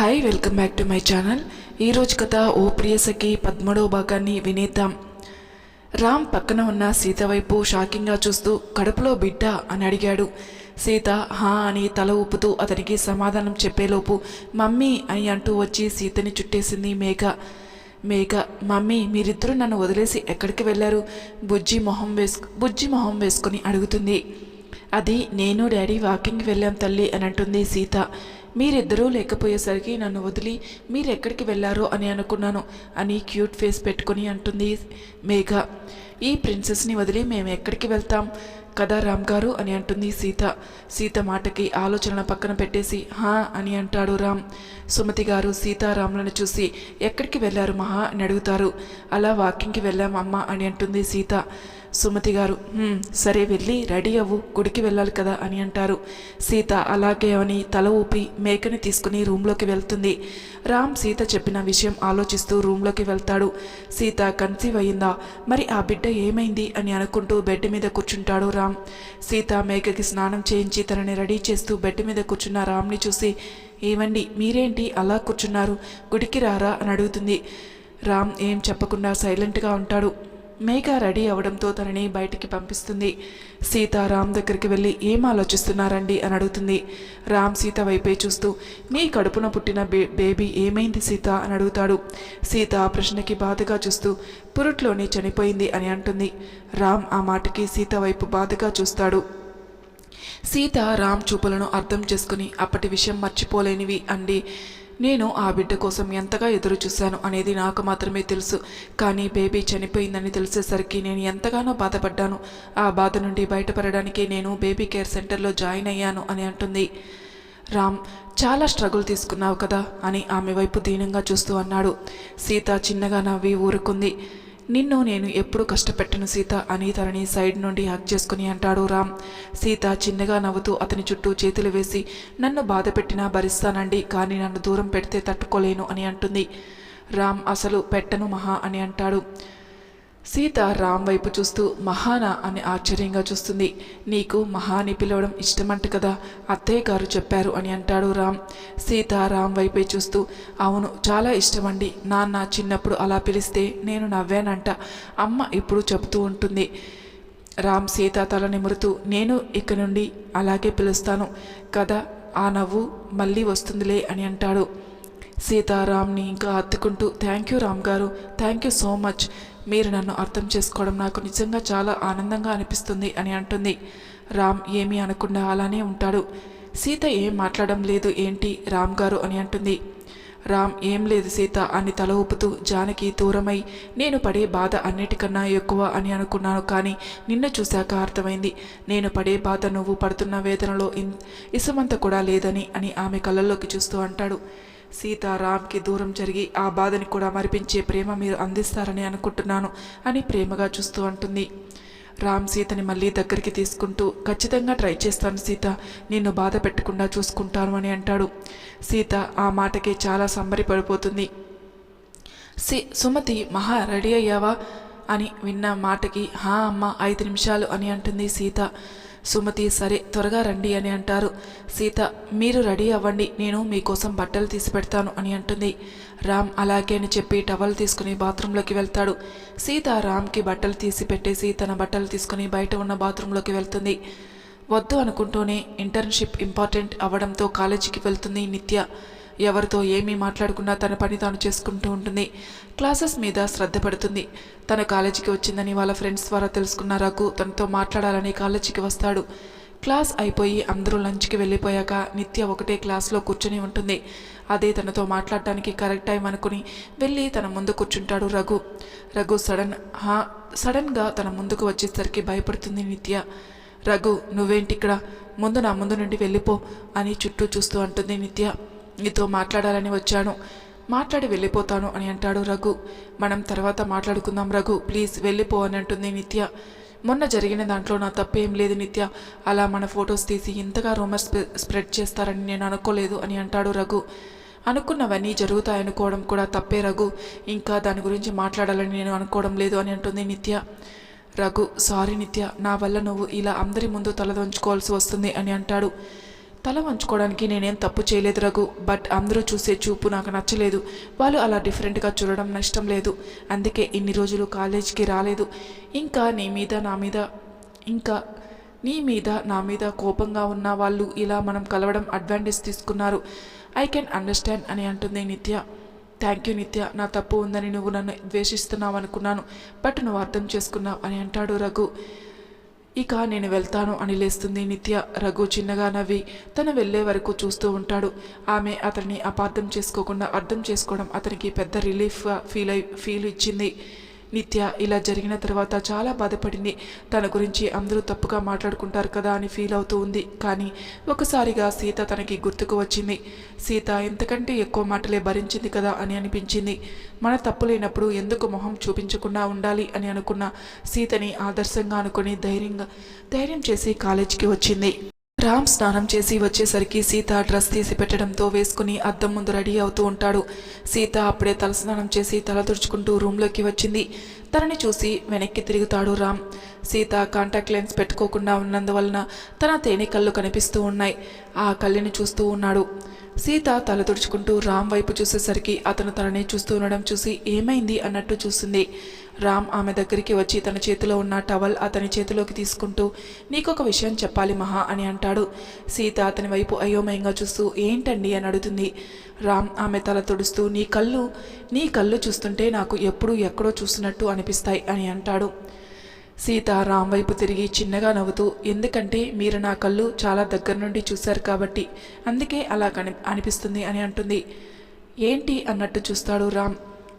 Hi welcome back to my channel ఈరోజు కథ ఓ ప్రియసకి పద్మడో భాగాన్ని వినేద్దాం. రామ్ పక్కన ఉన్న సీత వైపు షాకింగ్గా చూస్తూ కడుపులో బిడ్డ? అని అడిగాడు. సీత హా అని తల ఊపుతూ అతనికి సమాధానం చెప్పేలోపు మమ్మీ అని అంటూ వచ్చి సీతని చుట్టేసింది మేఘ. మేఘ మమ్మీ మీరిద్దరూ నన్ను వదిలేసి ఎక్కడికి వెళ్ళారు? బుజ్జి మొహం వేసు బుజ్జి మొహం వేసుకొని అడుగుతుంది. అది నేను డాడీ వాకింగ్ వెళ్ళాం తల్లి అని అంటుంది సీత. మీరిద్దరూ లేకపోయేసరికి నన్ను వదిలి మీరు ఎక్కడికి వెళ్ళారో అని అనుకున్నాను అని క్యూట్ ఫేస్ పెట్టుకుని అంటుంది మేఘ. ఈ ప్రిన్సెస్ని వదిలి మేము ఎక్కడికి వెళ్తాం? కదా రామ్ గారు అని అంటుంది సీత. సీత మాటకి ఆలోచన పక్కన పెట్టేసి హా అని అంటాడు రామ్. సుమతి గారు సీతారాములను చూసి ఎక్కడికి వెళ్ళారు మహా? అని అడుగుతారు. అలా వాకింగ్కి వెళ్ళాం అమ్మ అని అంటుంది సీత. సుమతి గారు సరే వెళ్ళి రెడీ అవ్వు గుడికి వెళ్ళాలి కదా అని అంటారు. సీత అలాగే అని తల ఊపి మేకని తీసుకుని రూమ్లోకి వెళ్తుంది. రామ్ సీత చెప్పిన విషయం ఆలోచిస్తూ రూమ్లోకి వెళ్తాడు. సీత కన్సీవ్ అయ్యిందా మరి ఆ బిడ్డ ఏమైంది అని అనుకుంటూ బెడ్ మీద కూర్చుంటాడు రామ్. సీత మేకకి స్నానం చేయించి తనని రెడీ చేస్తూ బెడ్ మీద కూర్చున్న రామ్ని చూసి ఏమండి మీరేంటి అలా కూర్చున్నారు? గుడికి రారా? అని అడుగుతుంది. రామ్ ఏం చెప్పకుండా సైలెంట్గా ఉంటాడు. మేఘ రెడీ అవడంతో తనని బయటికి పంపిస్తుంది. సీత రామ్ దగ్గరికి వెళ్ళి ఏం ఆలోచిస్తున్నారండి? అని అడుగుతుంది. రామ్ సీత వైపే చూస్తూ నీ కడుపున పుట్టిన బే బేబీ ఏమైంది సీత? అని అడుగుతాడు. సీత ఆ ప్రశ్నకి బాధగా చూస్తూ పురుట్లోనే చనిపోయింది అని అంటుంది. రామ్ ఆ మాటకి సీత వైపు బాధగా చూస్తాడు. సీత రామ్ చూపులను అర్థం చేసుకుని అప్పటి విషయం మర్చిపోలేనివి అండి నేను ఆ బిడ్డ కోసం ఎంతగా ఎదురు చూశాను అనేది నాకు మాత్రమే తెలుసు. కానీ బేబీ చనిపోయిందని తెలిసేసరికి నేను ఎంతగానో బాధపడ్డాను. ఆ బాధ నుండి బయటపడడానికి నేను బేబీ కేర్ సెంటర్లో జాయిన్ అయ్యాను అని అంటుంది. రామ్ చాలా స్ట్రగుల్ తీసుకున్నావు కదా అని ఆమె వైపు దీనంగా చూస్తూ అన్నాడు. సీత చిన్నగా నవ్వి ఊరుకుంది. నిన్ను నేను ఎప్పుడు కష్టపెట్టను సీత అని తనని సైడ్ నుండి హక్ చేసుకుని అంటాడు రామ్. సీత చిన్నగా నవ్వుతూ అతని చుట్టూ చేతులు వేసి నన్ను బాధ పెట్టినా భరిస్తానండి కానీ నన్ను దూరం పెడితే తట్టుకోలేను అని అంటుంది. రామ్ అసలు పెట్టను మహా అని అంటాడు. సీత రామ్ వైపు చూస్తూ మహానా అని ఆశ్చర్యంగా చూస్తుంది. నీకు మహాని పిలవడం ఇష్టమంట కదా అత్తయ్య గారు చెప్పారు అని అంటాడు రామ్. సీత రామ్ వైపే చూస్తూ అవును చాలా ఇష్టమండి. నాన్న చిన్నప్పుడు అలా పిలిస్తే నేను నవ్వానంట. అమ్మ ఇప్పుడు చెబుతూ ఉంటుంది రామ్ సీత తల నిమురుతూ నేను ఇక నుండి అలాగే పిలుస్తాను. కదా ఆ నవ్వు మళ్ళీ వస్తుందిలే అని అంటాడు. సీతారాంని ఇంకా హత్తుకుంటూ thank you Ram garu. Thank you so much. మీరు నన్ను అర్థం చేసుకోవడం నాకు నిజంగా చాలా ఆనందంగా అనిపిస్తుంది అని అంటుంది. రామ్ ఏమీ అనకుండా అలానే ఉంటాడు. సీత ఏం మాట్లాడడం లేదు ఏంటి రామ్ గారు అని అంటుంది. రామ్ ఏం లేదు సీత అని తల ఊపుతూ జానకి దూరమై నేను పడే బాధ అన్నిటికన్నా ఎక్కువ అని అనుకున్నాను కానీ నిన్న చూశాక అర్థమైంది. నేను పడే బాధ నువ్వు పడుతున్న వేదనలో ఇన్ ఇసుమంత కూడా లేదని అని ఆమె కళ్ళల్లోకి చూస్తూ అంటాడు. సీత రామ్కి దూరం జరిగి ఆ బాధని కూడా మరిపించే ప్రేమ మీరు అందిస్తారని అనుకుంటున్నాను అని ప్రేమగా చూస్తూ అంటుంది. రామ్ సీతని మళ్ళీ దగ్గరికి తీసుకుంటూ ఖచ్చితంగా ట్రై చేస్తాను సీత నిన్ను బాధ పెట్టకుండా చూసుకుంటాను అని అంటాడు. సీత ఆ మాటకి చాలా సంబరిపడిపోతుంది. సి సుమతి మహా రెడీ అయ్యావా? అని విన్న మాటకి హా అమ్మ ఐదు నిమిషాలు అని అంటుంది సీత. సుమతి సరే త్వరగా రండి అని అంటారు. సీత మీరు రెడీ అవ్వండి నేను మీకోసం బట్టలు తీసి పెడతాను అని అంటుంది. రామ్ అలాగే అని చెప్పి టవల్ తీసుకుని బాత్రూంలోకి వెళ్తాడు. సీత రామ్కి బట్టలు తీసి పెట్టేసి తన బట్టలు తీసుకుని బయట ఉన్న బాత్రూంలోకి వెళ్తుంది. వద్దు అనుకుంటూనే ఇంటర్న్షిప్ ఇంపార్టెంట్ అవ్వడంతో కాలేజీకి వెళ్తుంది నిత్య. ఎవరితో ఏమీ మాట్లాడకుండా తన పని తాను చేసుకుంటూ ఉంటుంది. క్లాసెస్ మీద శ్రద్ధ పడుతుంది. తన కాలేజీకి వచ్చిందని వాళ్ళ ఫ్రెండ్స్ ద్వారా తెలుసుకున్న రఘు తనతో మాట్లాడాలని కాలేజీకి వస్తాడు. క్లాస్ అయిపోయి అందరూ లంచ్కి వెళ్ళిపోయాక నిత్య ఒకటే క్లాస్లో కూర్చొని ఉంటుంది. అదే తనతో మాట్లాడటానికి కరెక్ట్ టైం అనుకుని వెళ్ళి తన ముందు కూర్చుంటాడు రఘు. రఘు సడన్ హా సడన్గా తన ముందుకు వచ్చేసరికి భయపడుతుంది నిత్య. రఘు నువ్వేంటి ఇక్కడ ముందు నా ముందు నుండి వెళ్ళిపో అని చుట్టూ చూస్తూ అంటుంది నిత్య. నీతో మాట్లాడాలని వచ్చాను. మాట్లాడి వెళ్ళిపోతాను అని అంటాడు రఘు. మనం తర్వాత మాట్లాడుకుందాం రఘు. ప్లీజ్ వెళ్ళిపో అని అంటుంది నిత్య. మొన్న జరిగిన దాంట్లో నా తప్పేం లేదు నిత్య. అలా మన ఫొటోస్ తీసి ఇంతగా రూమర్స్ స్ప్రెడ్ చేస్తారని నేను అనుకోలేదు అని అంటాడు రఘు. అనుకున్నవన్నీ జరుగుతాయనుకోవడం కూడా తప్పే రఘు. ఇంకా దాని గురించి మాట్లాడాలని నేను అనుకోవడం లేదు అని అంటుంది నిత్య. రఘు సారీ నిత్య. నా వల్ల నువ్వు ఇలా అందరి ముందు తలదొంచుకోవాల్సి వస్తుంది అని అంటాడు. తల వంచుకోవడానికి నేనేం తప్పు చేయలేదు రఘు. బట్ అందరూ చూసే చూపు నాకు నచ్చలేదు. వాళ్ళు అలా డిఫరెంట్గా చూడడం నష్టం లేదు. అందుకే ఇన్ని రోజులు కాలేజీకి రాలేదు. ఇంకా నీ మీద నా మీద ఇంకా నీ మీద నా మీద కోపంగా ఉన్న వాళ్ళు ఇలా మనం కలవడం అడ్వాంటేజ్ తీసుకున్నారు. ఐ కెన్ అండర్స్టాండ్ అని అంటుంది నిత్య. థ్యాంక్ యూ నిత్య. నా తప్పు ఉందని నువ్వు నన్ను ద్వేషిస్తున్నావు అనుకున్నాను బట్ నువ్వు అర్థం చేసుకున్నావు అని అంటాడు రఘు. ఇక నేను వెళ్తాను అని లేస్తుంది నిత్య. రఘు చిన్నగా నవ్వి తను వెళ్ళే వరకు చూస్తూ ఉంటాడు. ఆమె అతన్ని అపార్థం చేసుకోకుండా అర్థం చేసుకోవడం అతనికి పెద్ద రిలీఫ్గా ఫీల్ అయి ఫీల్ ఇచ్చింది. నిత్య ఇలా జరిగిన తర్వాత చాలా బాధపడింది. తన గురించి అందరూ తప్పుగా మాట్లాడుకుంటారు కదా అని ఫీల్ అవుతూ ఉంది. కానీ ఒకసారిగా సీత తనకి గుర్తుకు వచ్చింది. సీత ఎంతకంటే ఎక్కువ మాటలే భరించింది కదా అని అనిపించింది. మన తప్పు లేనప్పుడు ఎందుకు మొహం చూపించకుండా ఉండాలి అని అనుకున్న సీతని ఆదర్శంగా అనుకుని ధైర్యంగా ధైర్యం చేసి కాలేజీకి వచ్చింది. రామ్ స్నానం చేసి వచ్చేసరికి సీత డ్రెస్ తీసి పెట్టడంతో వేసుకుని అద్దం ముందు రెడీ అవుతూ ఉంటాడు. సీత అప్పుడే తల స్నానం చేసి తల తుడుచుకుంటూ రూమ్లోకి వచ్చింది. తనని చూసి వెనక్కి తిరుగుతాడు రామ్. సీత కాంటాక్ట్ లెన్స్ పెట్టుకోకుండా ఉన్నందువలన తన తేనె కళ్ళు కనిపిస్తూ ఉన్నాయి. ఆ కళ్ళని చూస్తూ ఉన్నాడు. సీత తల తుడుచుకుంటూ రామ్ వైపు చూసేసరికి అతను తననే చూస్తూ ఉండడం చూసి ఏమైంది అన్నట్టు చూస్తుంది. రామ్ ఆమె దగ్గరికి వచ్చి తన చేతిలో ఉన్న టవల్ అతని చేతిలోకి తీసుకుంటూ నీకొక విషయం చెప్పాలి మహా అని అంటాడు. సీత అతని వైపు అయోమయంగా చూస్తూ ఏంటండి అని అడుగుతుంది. రామ్ ఆమె తల తుడుస్తూ నీ కళ్ళు నీ కళ్ళు చూస్తుంటే నాకు ఎప్పుడూ ఎక్కడో చూస్తున్నట్టు అనిపిస్తాయి అని అంటాడు. సీత రామ్ వైపు తిరిగి చిన్నగా నవ్వుతూ ఎందుకంటే మీరు నా కళ్ళు చాలా దగ్గర నుండి చూశారు కాబట్టి అందుకే అలా కని అనిపిస్తుంది అని అంటుంది. ఏంటి అన్నట్టు చూస్తాడు రామ్.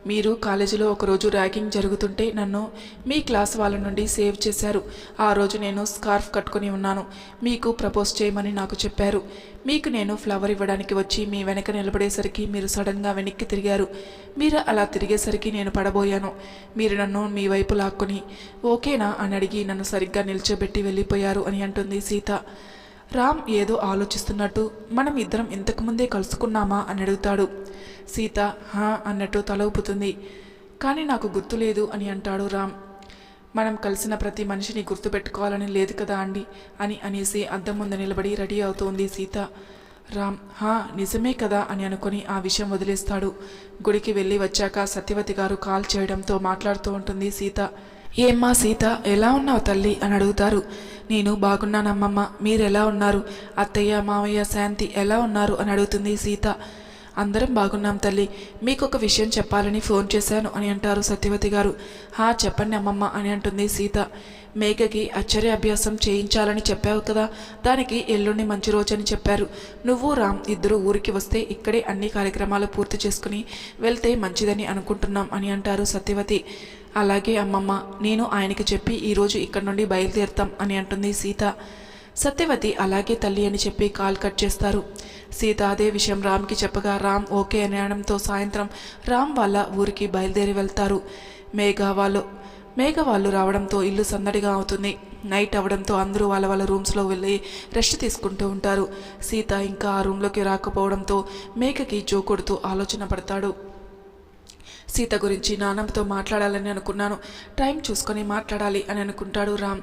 మీరు కాలేజీలో ఒకరోజు ర్యాగింగ్ జరుగుతుంటే నన్ను మీ క్లాస్ వాళ్ళ నుండి సేవ్ చేశారు. ఆ రోజు నేను స్కార్ఫ్ కట్టుకొని ఉన్నాను. మీకు ప్రపోజ్ చేయమని నాకు చెప్పారు. మీకు నేను ఫ్లవర్ ఇవ్వడానికి వచ్చి మీ వెనక నిలబడేసరికి మీరు సడన్గా వెనక్కి తిరిగారు. మీరు అలా తిరిగేసరికి నేను పడబోయాను. మీరు నన్ను మీ వైపు లాక్కొని ఓకేనా? అని అడిగి నన్ను సరిగ్గా నిల్చోబెట్టి వెళ్ళిపోయారు అని అంటుంది సీత. రామ్ ఏదో ఆలోచిస్తున్నట్టు మనం ఇద్దరం ఇంతకుముందే కలుసుకున్నామా? అని అడుగుతాడు. సీత హా అన్నట్టు తల ఊపుతుంది. కానీ నాకు గుర్తులేదు అని అంటాడు రామ్. మనం కలిసిన ప్రతి మనిషిని గుర్తుపెట్టుకోవాలని లేదు కదా అండి అని అనేసి అద్దం ముందు నిలబడి రెడీ అవుతోంది సీత. రామ్ హా నిజమే కదా అని అనుకొని ఆ విషయం వదిలేస్తాడు. గుడికి వెళ్ళి వచ్చాక సత్యవతి గారు కాల్ చేయడంతో మాట్లాడుతూ ఉంటుంది సీత. ఏమ్మా సీత ఎలా ఉన్నావు తల్లి? అని అడుగుతారు. నేను బాగున్నానమ్మమ్మ మీరెలా ఉన్నారు? అత్తయ్య మామయ్య శాంతి ఎలా ఉన్నారు? అని అడుగుతుంది సీత. అందరం బాగున్నాం తల్లి. మీకు ఒక విషయం చెప్పాలని ఫోన్ చేశాను అని అంటారు సత్యవతి గారు. హా చెప్పండి అమ్మమ్మ అని అంటుంది సీత. మేఘకి అక్షర అభ్యాసం చేయించాలని చెప్పావు కదా. దానికి ఎల్లుండి మంచి రోజు అని చెప్పారు. నువ్వు రామ్ ఇద్దరు ఊరికి వస్తే ఇక్కడే అన్ని కార్యక్రమాలు పూర్తి చేసుకుని వెళ్తే మంచిదని అనుకుంటున్నాం అని అంటారు సత్యవతి. అలాగే అమ్మమ్మ నేను ఆయనకి చెప్పి ఈరోజు ఇక్కడ నుండి బయలుదేరుతాం అని అంటుంది సీత. సత్యవతి అలాగే తల్లి అని చెప్పి కాల్ కట్ చేస్తారు. సీత అదే విషయం రామ్కి చెప్పగా రామ్ ఓకే అని అనడంతో సాయంత్రం రామ్ వాళ్ళ ఊరికి బయలుదేరి వెళ్తారు. మేఘ వాళ్ళు మేఘ వాళ్ళు రావడంతో ఇల్లు సందడిగా అవుతుంది. నైట్ అవడంతో అందరూ వాళ్ళ వాళ్ళ రూమ్స్లో వెళ్ళి రెస్ట్ తీసుకుంటూ ఉంటారు. సీత ఇంకా ఆ రూమ్లోకి రాకపోవడంతో మేఘకి జో కొడుతూ ఆలోచన పడతాడు. సీత గురించి నాన్నమ్మతో మాట్లాడాలని అనుకున్నాను. టైం చూసుకొని మాట్లాడాలి అని అనుకుంటాడు రామ్.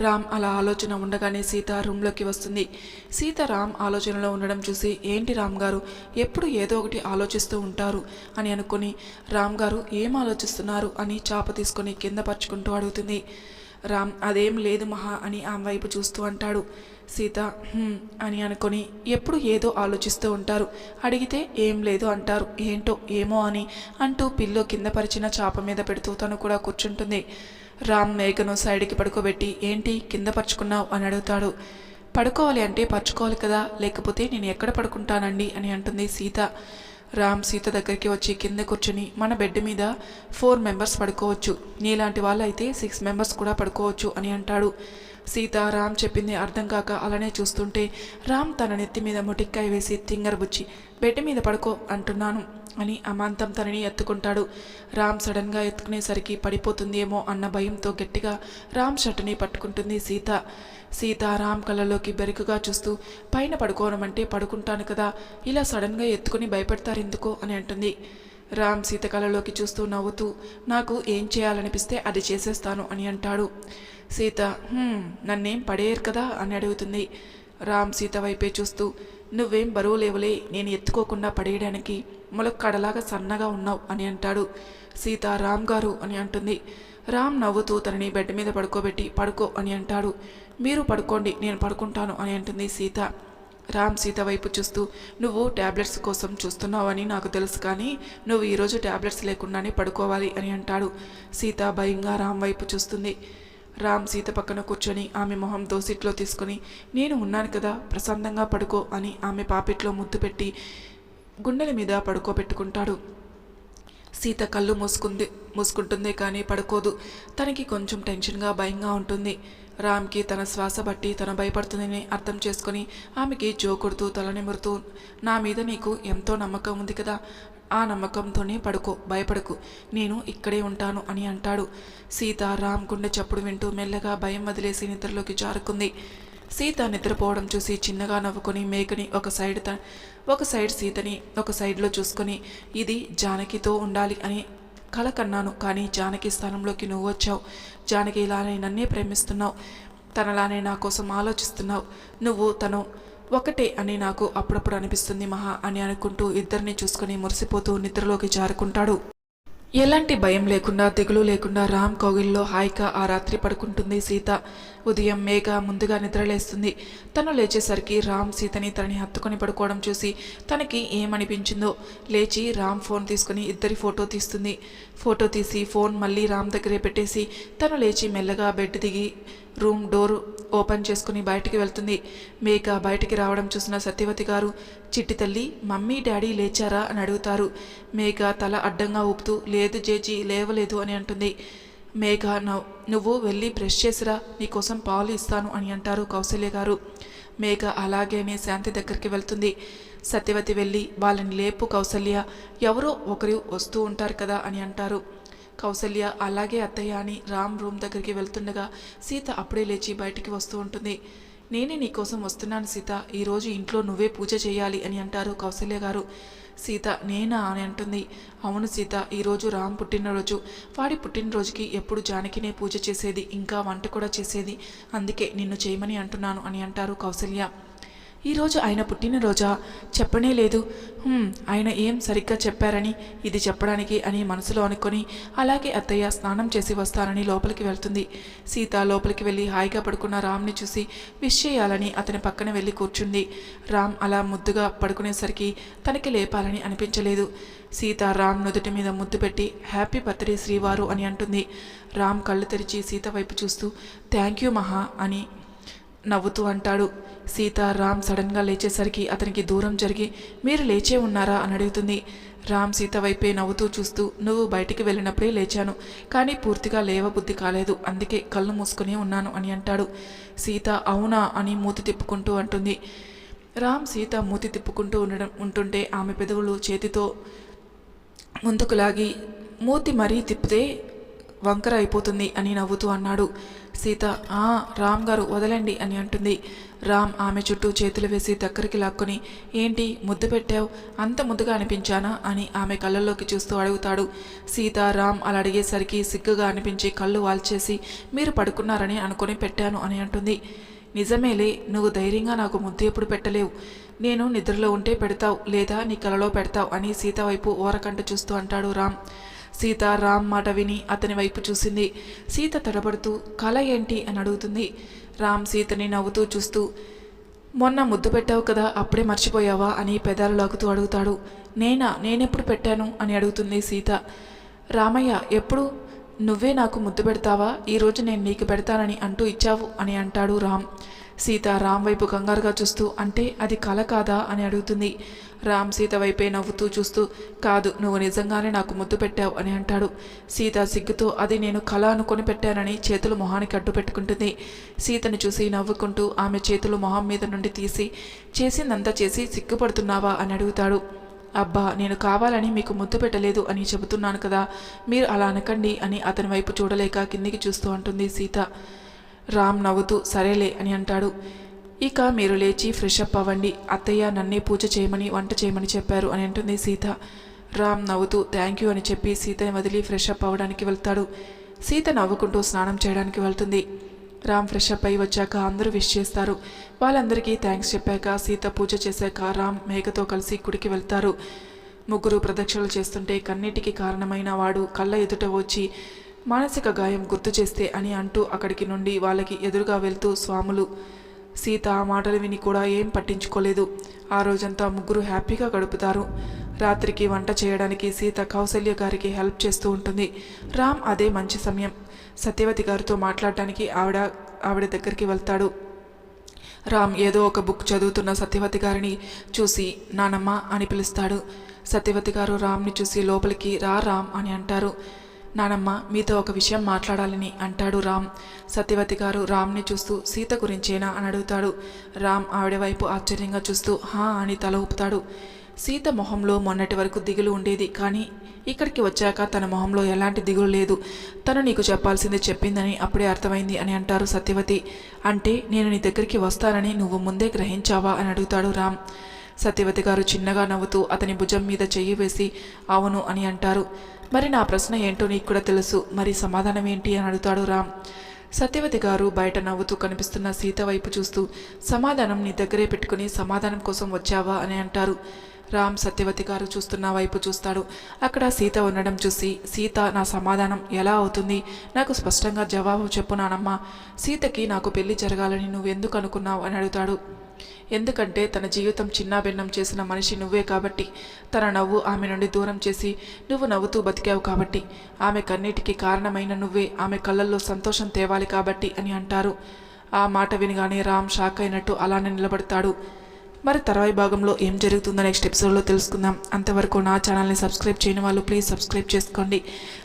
రామ్ అలా ఆలోచన ఉండగానే సీత రూమ్లోకి వస్తుంది. సీత రామ్ ఆలోచనలో ఉండడం చూసి ఏంటి రామ్ గారు? ఎప్పుడు ఏదో ఒకటి ఆలోచిస్తూ ఉంటారు అని అనుకుని రామ్ గారు ఏం ఆలోచిస్తున్నారు? అని చాప తీసుకొని కింద పరుచుకుంటూ అడుగుతుంది. రామ్ అదేం లేదు మహా అని ఆమె వైపు చూస్తూ అంటాడు. సీత అని అనుకొని ఎప్పుడు ఏదో ఆలోచిస్తూ ఉంటారు. అడిగితే ఏం లేదు అంటారు. ఏంటో ఏమో అని అంటూ పిల్లో కింద పరిచిన చాప మీద పెడుతూ తను కూడా కూర్చుంటుంది. రామ్ మేఘను సైడ్కి పడుకోబెట్టి ఏంటి కింద పరుచుకున్నావు? అని అడుగుతాడు. పడుకోవాలి అంటే పరుచుకోవాలి కదా లేకపోతే నేను ఎక్కడ పడుకుంటానండి? అని అంటుంది సీత. రామ్ సీత దగ్గరికి వచ్చి కింద కూర్చుని మన బెడ్ మీద ఫోర్ మెంబర్స్ పడుకోవచ్చు. నీలాంటి వాళ్ళు అయితే సిక్స్ మెంబర్స్ కూడా పడుకోవచ్చు అని అంటాడు. సీత రామ్ చెప్పింది అర్థం కాక అలానే చూస్తుంటే రామ్ తన నెత్తి మీద ముటిక్కాయ వేసి తింగరబుచ్చి బెడ్ మీద పడుకో అంటున్నాను అని అమాంతం తనని ఎత్తుకుంటాడు. రామ్ సడన్గా ఎత్తుకునేసరికి పడిపోతుందేమో అన్న భయంతో గట్టిగా రామ్ షర్టుని పట్టుకుంటుంది సీత. సీత రామ్ కళ్ళలోకి బెరుకుగా చూస్తూ పైన పడుకోవడం అంటే పడుకుంటాను కదా ఇలా సడన్గా ఎత్తుకుని భయపెడతారెందుకు అని అంటుంది. రామ్ సీత కళలోకి చూస్తూ నవ్వుతూ నాకు ఏం చేయాలనిపిస్తే అది చేసేస్తాను అని అంటాడు. సీత నన్నేం పడేయరు కదా అని అడుగుతుంది. రామ్ సీత వైపే చూస్తూ నువ్వేం బరువు లేవులే నేను ఎత్తుకోకుండా పడేయడానికి మొలక్కడలాగా సన్నగా ఉన్నావు అని అంటాడు. సీత రామ్ గారు అని అంటుంది. రామ్ నవ్వుతూ తనని బెడ్ మీద పడుకోబెట్టి పడుకో అని అంటాడు. మీరు పడుకోండి నేను పడుకుంటాను అని అంటుంది సీత. రామ్ సీత వైపు చూస్తూ నువ్వు ట్యాబ్లెట్స్ కోసం చూస్తున్నావని నాకు తెలుసు కానీ నువ్వు ఈరోజు ట్యాబ్లెట్స్ లేకుండానే పడుకోవాలి అని అంటాడు. సీత భయంగా రామ్ వైపు చూస్తుంది. రామ్ సీత పక్కన కూర్చొని ఆమె మొహం దోసిట్లో తీసుకుని నేను ఉన్నాను కదా ప్రశాంతంగా పడుకో అని ఆమె పాపిట్లో ముద్దు పెట్టి గుండెల మీద పడుకోబెట్టుకుంటాడు. సీత కళ్ళు మూసుకుంది మూసుకుంటుంది కానీ పడుకోదు. తనకి కొంచెం టెన్షన్గా భయంగా ఉంటుంది. రామ్కి తన శ్వాస బట్టి తను భయపడుతుందని అర్థం చేసుకుని ఆమెకి జోకుడుతూ తల నిమురుతూ నా మీద నీకు ఎంతో నమ్మకం ఉంది కదా ఆ నమ్మకంతోనే పడుకో భయపడకు నేను ఇక్కడే ఉంటాను అని అంటాడు. సీత రామ్ గుండె చప్పుడు వింటూ మెల్లగా భయం వదిలేసి నిద్రలోకి జారుకుంది. సీత నిద్రపోవడం చూసి చిన్నగా నవ్వుకొని మేకని ఒక సైడ్ త ఒక సైడ్ సీతని ఒక సైడ్లో చూసుకొని ఇది జానకితో ఉండాలి అని కల కన్నాను కానీ జానకి స్థానంలోకి నువ్వు వచ్చావు. జానకి ఇలానే నన్నే ప్రేమిస్తున్నావు. తనలానే నా కోసం ఆలోచిస్తున్నావు. నువ్వు తను ఒకటే అని నాకు అప్పుడప్పుడు అనిపిస్తుంది మహా అని అనుకుంటూ ఇద్దరిని చూసుకొని మురిసిపోతూ నిద్రలోకి జారుకుంటాడు. ఎలాంటి భయం లేకుండా దిగులు లేకుండా రామ్ కౌగిల్లో హాయిగా ఆ రాత్రి పడుకుంటుంది సీత. ఉదయం మేఘ ముందుగా నిద్రలేస్తుంది. తను లేచేసరికి రామ్ సీతని తనని హత్తుకొని పడుకోవడం చూసి తనకి ఏమనిపించిందో లేచి రామ్ ఫోన్ తీసుకుని ఇద్దరి ఫోటో తీస్తుంది. ఫోటో తీసి ఫోన్ మళ్ళీ రామ్ దగ్గరే పెట్టేసి తను లేచి మెల్లగా బెడ్ దిగి రూమ్ డోర్ ఓపెన్ చేసుకుని బయటికి వెళ్తుంది. మేక బయటికి రావడం చూసిన సత్యవతి గారు చిట్టి తల్లి మమ్మీ డాడీ లేచారా? అని అడుగుతారు. మేఘ తల అడ్డంగా ఊపుతూ లేదు జేజీ లేవలేదు అని అంటుంది. మేఘ నవ్ నువ్వు వెళ్ళి బ్రష్ చేసిరా నీకోసం పాలు ఇస్తాను అని అంటారు కౌశల్య గారు. మేఘ అలాగే శాంతి దగ్గరికి వెళ్తుంది. సత్యవతి వెళ్ళి వాళ్ళని లేపు కౌసల్య ఎవరో ఒకరు వస్తూ ఉంటారు కదా అని అంటారు. కౌసల్య అలాగే అత్తయ్య అని రామ్ రూమ్ దగ్గరికి వెళ్తుండగా సీత అప్పుడే లేచి బయటికి వస్తూ ఉంటుంది. నేనే నీకోసం వస్తున్నాను సీత. ఈరోజు ఇంట్లో నువ్వే పూజ చేయాలి అని అంటారు కౌసల్య గారు. సీత నేనా అని అంటుంది. అవును సీత ఈరోజు రామ్ పుట్టినరోజు. వాడి పుట్టినరోజుకి ఎప్పుడు జానకినే పూజ చేసేది ఇంకా వంట కూడా చేసేది. అందుకే నిన్ను చేయమని అంటున్నాను అని అంటారు కౌసల్య. ఈరోజు ఆయన పుట్టినరోజా? చెప్పనే లేదు. ఆయన ఏం సరిగ్గా చెప్పారని ఇది చెప్పడానికి అని మనసులో అనుకొని అలాగే అత్తయ్య స్నానం చేసి వస్తానని లోపలికి వెళ్తుంది. సీత లోపలికి వెళ్ళి హాయిగా పడుకున్న రామ్ని చూసి విష్ చేయాలని అతని పక్కన వెళ్ళి కూర్చుంది. రామ్ అలా ముద్దుగా పడుకునేసరికి తనకి లేపాలని అనిపించలేదు. సీత రామ్ నుదుటి మీద ముద్దు పెట్టి హ్యాపీ బర్త్డే శ్రీవారు అని అంటుంది. రామ్ కళ్ళు తెరిచి సీత వైపు చూస్తూ థ్యాంక్ యూ మహా అని నవ్వుతూ అంటాడు. సీత రామ్ సడన్గా లేచేసరికి అతనికి దూరం జరిగి మీరు లేచే ఉన్నారా? అని అడుగుతుంది. రామ్ సీత వైపే నవ్వుతూ చూస్తూ నువ్వు బయటికి వెళ్ళినప్పుడే లేచాను కానీ పూర్తిగా లేవబుద్ధి కాలేదు అందుకే కళ్ళు మూసుకుని ఉన్నాను అని అంటాడు. సీత అవునా? అని మూతి తిప్పుకుంటూ అంటుంది. రామ్ సీత మూతి తిప్పుకుంటూ ఉండడం ఉంటుంటే ఆమె పెదవులు చేతితో ముందుకు లాగి మూతి మరీ తిప్పితే వంకర అయిపోతుంది అని నవ్వుతూ అన్నాడు. సీత ఆ రామ్ గారు వదలండి అని అంటుంది. రామ్ ఆమె చుట్టూ చేతులు వేసి దగ్గరికి లాక్కొని ఏంటి ముద్దు పెట్టావు? అంత ముద్దుగా అనిపించానా? అని ఆమె కళ్ళల్లోకి చూస్తూ అడుగుతాడు. సీత రామ్ అలా అడిగేసరికి సిగ్గుగా అనిపించి కళ్ళు వాల్చేసి మీరు పడుకున్నారని అనుకొని పెట్టాను అని అంటుంది. నిజమేలే నువ్వు ధైర్యంగా నాకు ముద్దు ఎప్పుడు పెట్టలేవు. నేను నిద్రలో ఉంటే పెడతావు లేదా నీ కలలో పెడతావు అని సీత వైపు ఓరకంట చూస్తూ అంటాడు రామ్. సీత రామ్ మాట విని అతని వైపు చూసింది. సీత తడబడుతూ కళ ఏంటి? అని అడుగుతుంది. రామ్ సీతని నవ్వుతూ చూస్తూ మొన్న ముద్దు పెట్టావు కదా అప్పుడే మర్చిపోయావా? అని పెదాలు లాగుతూ అడుగుతాడు. నేనా? నేనెప్పుడు పెట్టాను? అని అడుగుతుంది సీత. రామయ్య ఎప్పుడు? నువ్వే నాకు ముద్దు పెడతావా? ఈరోజు నేను నీకు పెడతానని అంటూ ఇచ్చావు అని అంటాడు రామ్. సీత రామ్ వైపు కంగారుగా చూస్తూ అంటే అది కల కాదా? అని అడుగుతుంది. రామ్ సీత వైపే నవ్వుతూ చూస్తూ కాదు నువ్వు నిజంగానే నాకు ముద్దు పెట్టావు అని అంటాడు. సీత సిగ్గుతో అది నేను కళ అనుకొని పెట్టానని చేతులు మొహానికి అడ్డు పెట్టుకుంటుంది. సీతను చూసి నవ్వుకుంటూ ఆమె చేతులు మొహం మీద నుండి తీసి చేసిందంతా చేసి సిగ్గుపడుతున్నావా? అని అడుగుతాడు. అబ్బా నేను కావాలని మీకు ముద్దు పెట్టలేదు అని చెబుతున్నాను కదా మీరు అలా అనకండి అని అతని వైపు చూడలేక కిందికి చూస్తూ అంటుంది సీత. రామ్ నవ్వుతూ సరేలే అని అంటాడు. ఇక మీరు లేచి ఫ్రెష్ అప్ అవ్వండి. అత్తయ్య నన్నే పూజ చేయమని వంట చేయమని చెప్పారు అని అంటుంది సీత. రామ్ నవ్వుతూ థ్యాంక్ యూ అని చెప్పి సీతని వదిలి ఫ్రెష్ అప్ అవ్వడానికి వెళ్తాడు. సీత నవ్వుకుంటూ స్నానం చేయడానికి వెళ్తుంది. రామ్ ఫ్రెష్ అప్ అయి వచ్చాక అందరూ విష్ చేస్తారు. వాళ్ళందరికీ థ్యాంక్స్ చెప్పాక సీత పూజ చేశాక రామ్ మేఘతో కలిసి గుడికి వెళ్తారు. ముగ్గురు ప్రదక్షిణలు చేస్తుంటే కన్నీటికి కారణమైన వాడు కళ్ళ ఎదుట వచ్చి మానసిక గాయం గుర్తు చేస్తే అని అంటూ అక్కడికి నుండి వాళ్ళకి ఎదురుగా వెళ్తూ స్వాములు సీత ఆ మాటలు విని కూడా ఏం పట్టించుకోలేదు. ఆ రోజంతా ముగ్గురు హ్యాపీగా గడుపుతారు. రాత్రికి వంట చేయడానికి సీత కౌసల్య గారికి హెల్ప్ చేస్తూ ఉంటుంది. రామ్ అదే మంచి సమయం. సత్యవతి గారితో మాట్లాడటానికి ఆవిడ ఆవిడ దగ్గరికి వెళ్తాడు. రామ్ ఏదో ఒక బుక్ చదువుతున్న సత్యవతి గారిని చూసి నానమ్మ అని పిలుస్తాడు. సత్యవతి గారు రామ్ని చూసి లోపలికి రా రామ్ అని అంటారు. నానమ్మ మీతో ఒక విషయం మాట్లాడాలని అంటాడు రామ్. సత్యవతి గారు రామ్ని చూస్తూ సీత గురించేనా అని అడుగుతాడు. రామ్ ఆవిడ వైపు ఆశ్చర్యంగా చూస్తూ హా అని తల ఊపుతాడు. సీత మొహంలో మొన్నటి వరకు దిగులు ఉండేది కానీ ఇక్కడికి వచ్చాక తన మొహంలో ఎలాంటి దిగులు లేదు. తను నీకు చెప్పాల్సింది చెప్పిందని అప్పుడే అర్థమైంది అని అంటారు సత్యవతి. అంటే నేను నీ దగ్గరికి వస్తానని నువ్వు ముందే గ్రహించావా అని అడుగుతాడు రామ్. సత్యవతి గారు చిన్నగా నవ్వుతూ అతని భుజం మీద చెయ్యి వేసి అవును అని అంటారు. మరి నా ప్రశ్న ఏంటో నీకు కూడా తెలుసు. మరి సమాధానం ఏంటి? అని అడుగుతాడు రామ్. సత్యవతి గారు బయట నవ్వుతూ కనిపిస్తున్న సీత వైపు చూస్తూ సమాధానం నీ దగ్గరే పెట్టుకుని సమాధానం కోసం వచ్చావా? అని అంటారు. రామ్ సత్యవతి గారు చూస్తున్న వైపు చూస్తాడు. అక్కడ సీత ఉండడం చూసి సీత నా సమాధానం ఎలా అవుతుంది? నాకు స్పష్టంగా జవాబు చెప్పు నానమ్మ. సీతకి నాకు పెళ్ళి జరగాలని నువ్వెందుకు అనుకున్నావు? అని అడుగుతాడు. ఎందుకంటే తన జీవితం చిన్నాభిన్నం చేసిన మనిషి నువ్వే కాబట్టి తన నవ్వు ఆమె నుండి దూరం చేసి నువ్వు నవ్వుతూ బతికావు కాబట్టి. ఆమె కన్నీటికి కారణమైన నువ్వే ఆమె కళ్ళల్లో సంతోషం తేవాలి కాబట్టి అని అంటారు. ఆ మాట వినగానే రామ్ షాక్ అయినట్టు అలానే నిలబడతాడు. మరి తర్వాయి భాగంలో ఏం జరుగుతుందో నెక్స్ట్ ఎపిసోడ్లో తెలుసుకుందాం. అంతవరకు నా ఛానల్ని సబ్స్క్రైబ్ చేయని వాళ్ళు ప్లీజ్ సబ్స్క్రైబ్ చేసుకోండి.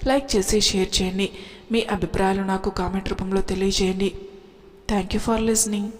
లైక్ చేసి షేర్ చేయండి. మీ అభిప్రాయాలు నాకు కామెంట్ రూపంలో తెలియజేయండి. Thank you for listening